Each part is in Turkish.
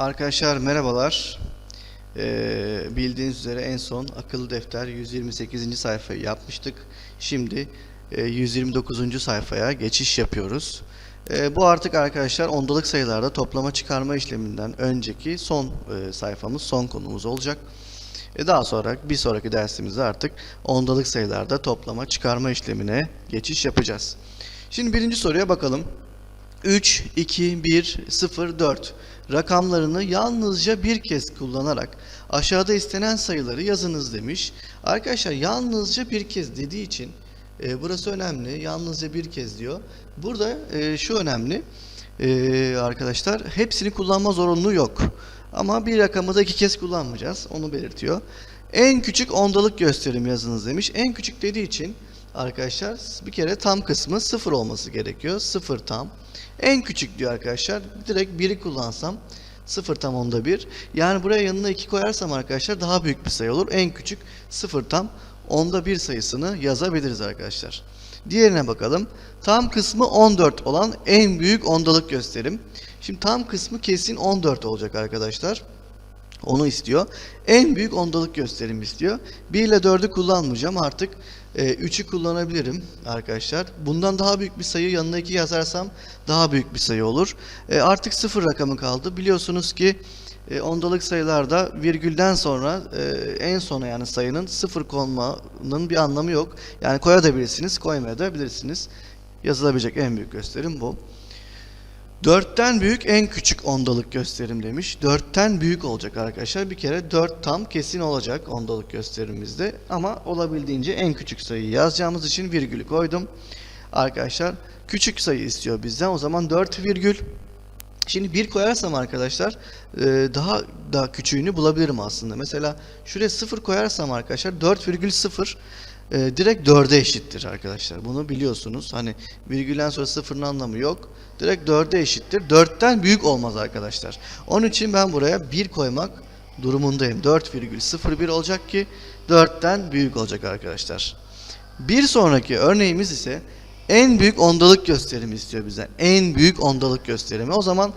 Arkadaşlar merhabalar. Ee, bildiğiniz üzere en son akıllı defter 128. sayfayı yapmıştık. Şimdi e, 129. sayfaya geçiş yapıyoruz. Ee, bu artık arkadaşlar ondalık sayılarda toplama çıkarma işleminden önceki son e, sayfamız, son konumuz olacak. E, daha sonra bir sonraki dersimizde artık ondalık sayılarda toplama çıkarma işlemine geçiş yapacağız. Şimdi birinci soruya bakalım. 3, 2, 1, 0, 4 rakamlarını yalnızca bir kez kullanarak aşağıda istenen sayıları yazınız demiş. Arkadaşlar yalnızca bir kez dediği için e, burası önemli. Yalnızca bir kez diyor. Burada e, şu önemli. E, arkadaşlar hepsini kullanma zorunluluğu yok. Ama bir rakamı da iki kez kullanmayacağız. Onu belirtiyor. En küçük ondalık gösterim yazınız demiş. En küçük dediği için arkadaşlar bir kere tam kısmı sıfır olması gerekiyor. Sıfır tam. En küçük diyor arkadaşlar. Direkt biri kullansam sıfır tam onda bir. Yani buraya yanına iki koyarsam arkadaşlar daha büyük bir sayı olur. En küçük sıfır tam onda bir sayısını yazabiliriz arkadaşlar. Diğerine bakalım. Tam kısmı 14 olan en büyük ondalık gösterim. Şimdi tam kısmı kesin 14 olacak arkadaşlar. Onu istiyor. En büyük ondalık gösterim istiyor. 1 ile 4'ü kullanmayacağım. Artık e, 3'ü kullanabilirim arkadaşlar. Bundan daha büyük bir sayı yanına 2 yazarsam daha büyük bir sayı olur. E, artık 0 rakamı kaldı. Biliyorsunuz ki e, ondalık sayılarda virgülden sonra e, en sona yani sayının 0 konmanın bir anlamı yok. Yani koyabilirsiniz, koymayabilirsiniz. Yazılabilecek en büyük gösterim bu. 4'ten büyük en küçük ondalık gösterim demiş. 4'ten büyük olacak arkadaşlar. Bir kere 4 tam kesin olacak ondalık gösterimimizde. Ama olabildiğince en küçük sayıyı yazacağımız için virgülü koydum. Arkadaşlar küçük sayı istiyor bizden. O zaman 4 virgül. Şimdi 1 koyarsam arkadaşlar e, daha daha küçüğünü bulabilirim aslında. Mesela şuraya 0 koyarsam arkadaşlar 4,0 e, direkt 4'e eşittir arkadaşlar. Bunu biliyorsunuz. Hani virgülden sonra sıfırın anlamı yok. Direkt 4'e eşittir. 4'ten büyük olmaz arkadaşlar. Onun için ben buraya 1 koymak durumundayım. 4,01 olacak ki 4'ten büyük olacak arkadaşlar. Bir sonraki örneğimiz ise en büyük ondalık gösterimi istiyor bizden. En büyük ondalık gösterimi. O zaman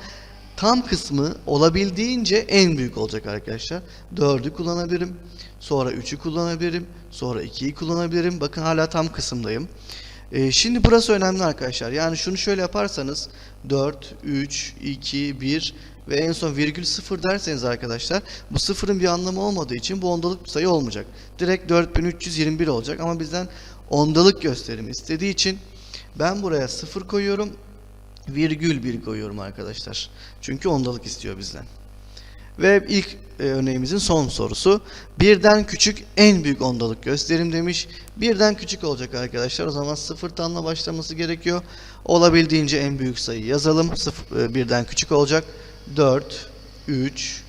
tam kısmı olabildiğince en büyük olacak arkadaşlar. 4'ü kullanabilirim. Sonra 3'ü kullanabilirim. Sonra 2'yi kullanabilirim. Bakın hala tam kısımdayım. Ee, şimdi burası önemli arkadaşlar. Yani şunu şöyle yaparsanız 4, 3, 2, 1 ve en son virgül 0 derseniz arkadaşlar bu sıfırın bir anlamı olmadığı için bu ondalık sayı olmayacak. Direkt 4321 olacak ama bizden ondalık gösterimi istediği için ben buraya 0 koyuyorum virgül 1 koyuyorum arkadaşlar. Çünkü ondalık istiyor bizden. Ve ilk e, örneğimizin son sorusu. Birden küçük en büyük ondalık gösterim demiş. Birden küçük olacak arkadaşlar. O zaman sıfırtanla başlaması gerekiyor. Olabildiğince en büyük sayı yazalım. Sıfır, e, birden küçük olacak. 4, 3,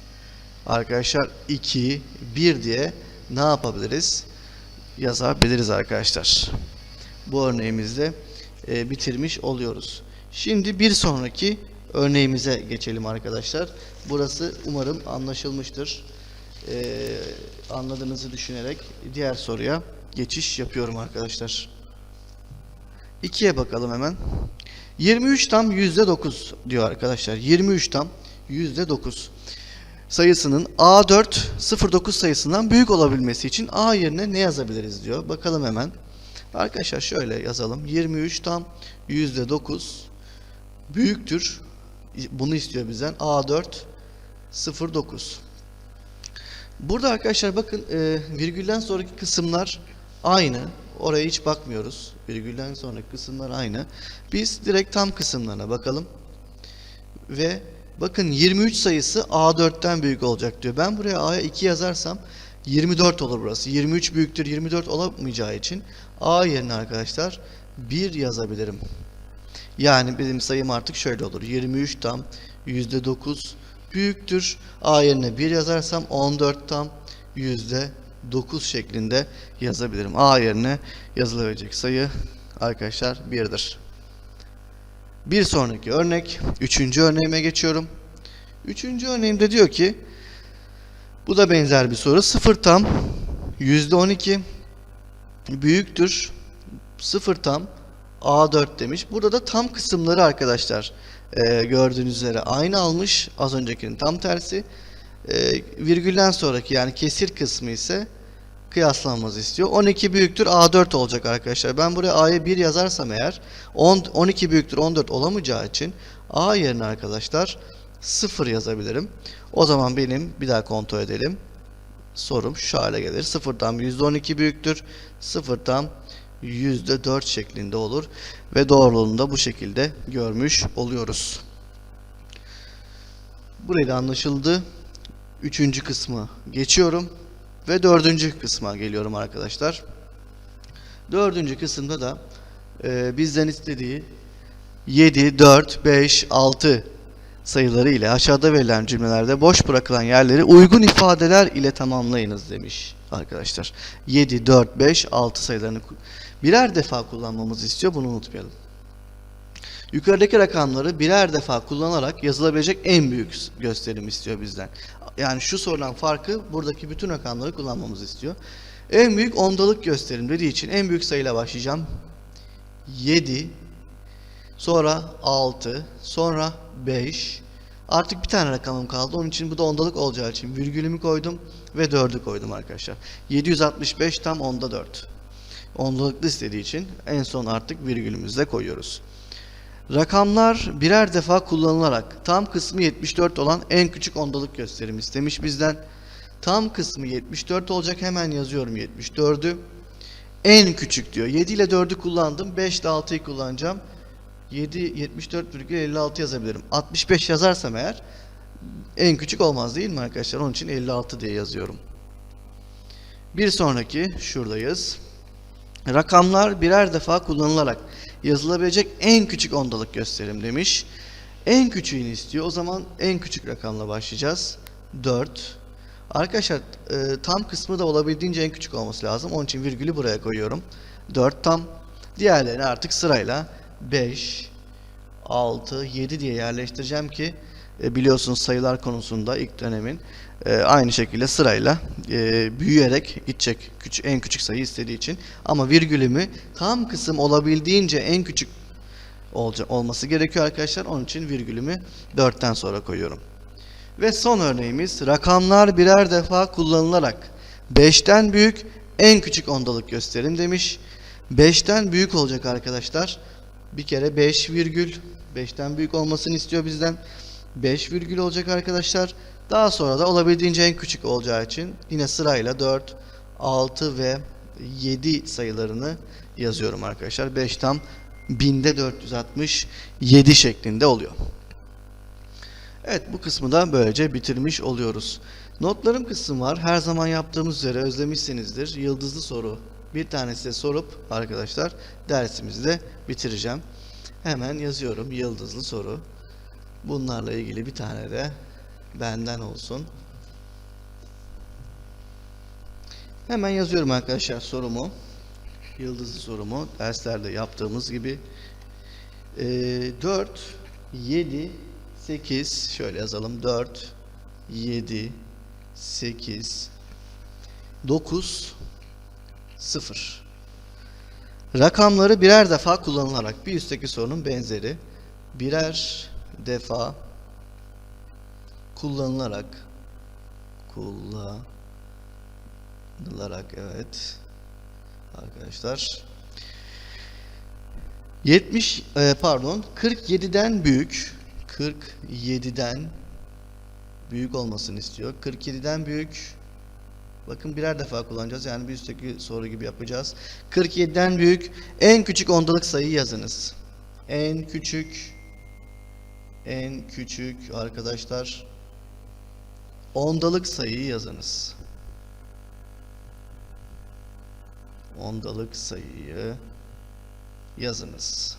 arkadaşlar 2, 1 diye ne yapabiliriz? Yazabiliriz arkadaşlar. Bu örneğimizde e, bitirmiş oluyoruz. Şimdi bir sonraki örneğimize geçelim arkadaşlar. Burası umarım anlaşılmıştır. Ee, anladığınızı düşünerek diğer soruya geçiş yapıyorum arkadaşlar. 2'ye bakalım hemen. 23 tam %9 diyor arkadaşlar. 23 tam %9 sayısının A4 09 sayısından büyük olabilmesi için A yerine ne yazabiliriz diyor. Bakalım hemen. Arkadaşlar şöyle yazalım. 23 tam %9 büyüktür. Bunu istiyor bizden. A4 09. Burada arkadaşlar bakın e, virgülden sonraki kısımlar aynı. Oraya hiç bakmıyoruz. Virgülden sonraki kısımlar aynı. Biz direkt tam kısımlarına bakalım. Ve bakın 23 sayısı A4'ten büyük olacak diyor. Ben buraya A'ya 2 yazarsam 24 olur burası. 23 büyüktür 24 olamayacağı için A yerine arkadaşlar 1 yazabilirim. Yani benim sayım artık şöyle olur. 23 tam %9 büyüktür. A yerine 1 yazarsam 14 tam %9 şeklinde yazabilirim. A yerine yazılabilecek sayı arkadaşlar 1'dir. Bir sonraki örnek. Üçüncü örneğime geçiyorum. Üçüncü örneğimde diyor ki bu da benzer bir soru. 0 tam %12 büyüktür. 0 tam A4 demiş. Burada da tam kısımları arkadaşlar e, gördüğünüz üzere aynı almış. Az öncekinin tam tersi. E, virgülden sonraki yani kesir kısmı ise kıyaslanmamızı istiyor. 12 büyüktür A4 olacak arkadaşlar. Ben buraya A'ya 1 yazarsam eğer 10, 12 büyüktür 14 olamayacağı için A yerine arkadaşlar 0 yazabilirim. O zaman benim bir daha kontrol edelim. Sorum şu hale gelir. Sıfırdan %12 büyüktür. Sıfırdan %4 şeklinde olur. Ve doğruluğunu da bu şekilde görmüş oluyoruz. Burayı da anlaşıldı. Üçüncü kısmı geçiyorum. Ve dördüncü kısma geliyorum arkadaşlar. Dördüncü kısımda da e, bizden istediği 7, 4, 5, 6 sayıları ile aşağıda verilen cümlelerde boş bırakılan yerleri uygun ifadeler ile tamamlayınız demiş arkadaşlar. 7, 4, 5, 6 sayılarını birer defa kullanmamızı istiyor. Bunu unutmayalım. Yukarıdaki rakamları birer defa kullanarak yazılabilecek en büyük gösterim istiyor bizden. Yani şu sorulan farkı buradaki bütün rakamları kullanmamızı istiyor. En büyük ondalık gösterim dediği için en büyük sayıyla başlayacağım. 7 Sonra 6, sonra 5. Artık bir tane rakamım kaldı. Onun için bu da ondalık olacağı için virgülümü koydum ve 4'ü koydum arkadaşlar. 765 tam onda 4. Ondalıklı istediği için en son artık virgülümüzü de koyuyoruz. Rakamlar birer defa kullanılarak tam kısmı 74 olan en küçük ondalık gösterim istemiş bizden. Tam kısmı 74 olacak. Hemen yazıyorum 74'ü. En küçük diyor. 7 ile 4'ü kullandım. 5 ile 6'yı kullanacağım. 7 74,56 yazabilirim. 65 yazarsam eğer en küçük olmaz değil mi arkadaşlar? Onun için 56 diye yazıyorum. Bir sonraki şuradayız. Rakamlar birer defa kullanılarak yazılabilecek en küçük ondalık gösterim demiş. En küçüğünü istiyor. O zaman en küçük rakamla başlayacağız. 4. Arkadaşlar e, tam kısmı da olabildiğince en küçük olması lazım. Onun için virgülü buraya koyuyorum. 4 tam. Diğerlerini artık sırayla 5, 6, 7 diye yerleştireceğim ki e, biliyorsunuz sayılar konusunda ilk dönemin e, aynı şekilde sırayla e, büyüyerek gidecek en küçük sayı istediği için. Ama virgülümü tam kısım olabildiğince en küçük olca, olması gerekiyor arkadaşlar. Onun için virgülümü 4'ten sonra koyuyorum. Ve son örneğimiz rakamlar birer defa kullanılarak 5'ten büyük en küçük ondalık gösterin demiş. 5'ten büyük olacak arkadaşlar. Bir kere 5 virgül 5'ten büyük olmasını istiyor bizden. 5 virgül olacak arkadaşlar. Daha sonra da olabildiğince en küçük olacağı için yine sırayla 4, 6 ve 7 sayılarını yazıyorum arkadaşlar. 5 tam binde 467 şeklinde oluyor. Evet bu kısmı da böylece bitirmiş oluyoruz. Notlarım kısmı var. Her zaman yaptığımız üzere özlemişsinizdir. Yıldızlı soru bir tanesi sorup arkadaşlar dersimizi de bitireceğim. Hemen yazıyorum yıldızlı soru. Bunlarla ilgili bir tane de benden olsun. Hemen yazıyorum arkadaşlar sorumu. Yıldızlı sorumu derslerde yaptığımız gibi. Ee, 4, 7, 8 şöyle yazalım. 4, 7, 8, 9, 0. Rakamları birer defa kullanılarak bir üstteki sorunun benzeri birer defa kullanılarak kullanılarak evet arkadaşlar 70 e, pardon 47'den büyük 47'den büyük olmasını istiyor. 47'den büyük Bakın birer defa kullanacağız. Yani bir üstteki soru gibi yapacağız. 47'den büyük en küçük ondalık sayıyı yazınız. En küçük en küçük arkadaşlar ondalık sayıyı yazınız. Ondalık sayıyı yazınız.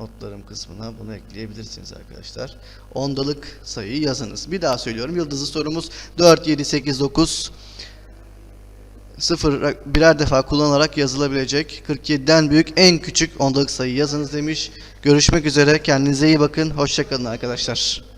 Notlarım kısmına bunu ekleyebilirsiniz arkadaşlar. Ondalık sayıyı yazınız. Bir daha söylüyorum. Yıldızlı sorumuz 4, 7, 8, 9 sıfır birer defa kullanarak yazılabilecek 47'den büyük en küçük ondalık sayı yazınız demiş. Görüşmek üzere. Kendinize iyi bakın. Hoşçakalın arkadaşlar.